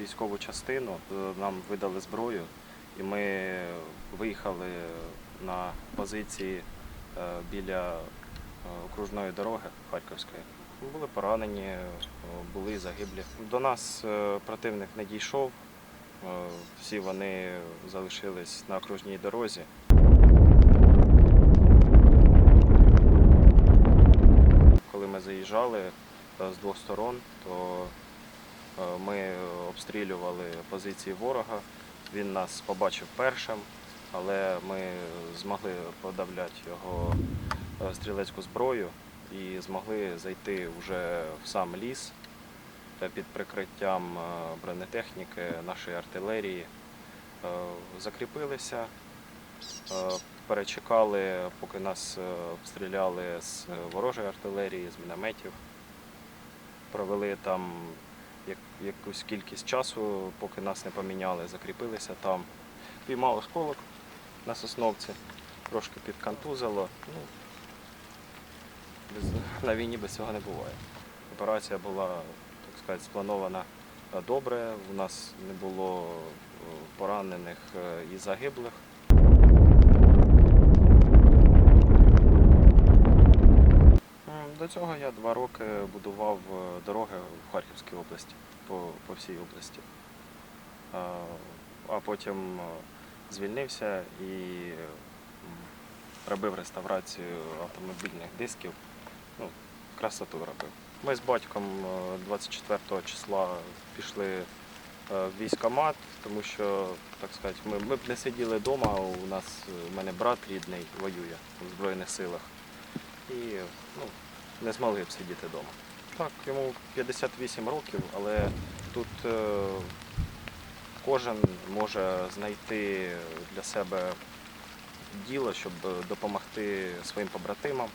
військову частину, е, нам видали зброю, і ми виїхали на позиції е, біля е, окружної дороги Харківської. Були поранені, були загиблі. До нас противник не дійшов. Всі вони залишились на окружній дорозі. Коли ми заїжджали з двох сторон, то ми обстрілювали позиції ворога. Він нас побачив першим, але ми змогли подавляти його е, стрілецьку зброю і змогли зайти вже в сам ліс та під прикриттям е, бронетехніки, нашої артилерії. Е, Закріпилися, е, перечекали, поки нас е, обстріляли з ворожої артилерії, з мінометів. Провели там якусь кількість часу, поки нас не поміняли, закріпилися там. Піймав осколок на сосновці, трошки підконтузило. Ну, без, на війні без цього не буває. Операція була, так сказати, спланована добре. У нас не було е, поранених е, і загиблих. М, До цього я два роки будував е, дороги в Харківській області, по, по всій області. А, потім е, звільнився і робив реставрацію автомобільних дисків. Ну, красоту робив. Ми з батьком е, 24 числа пішли е, в військкомат, тому що, так сказати, ми, ми б не сиділи вдома. У нас е, у мене брат рідний воює у Збройних силах. І ну, не змогли б сидіти вдома. Так, йому 58 років, але тут е, кожен може знайти для себе діло, щоб допомогти своїм побратимам.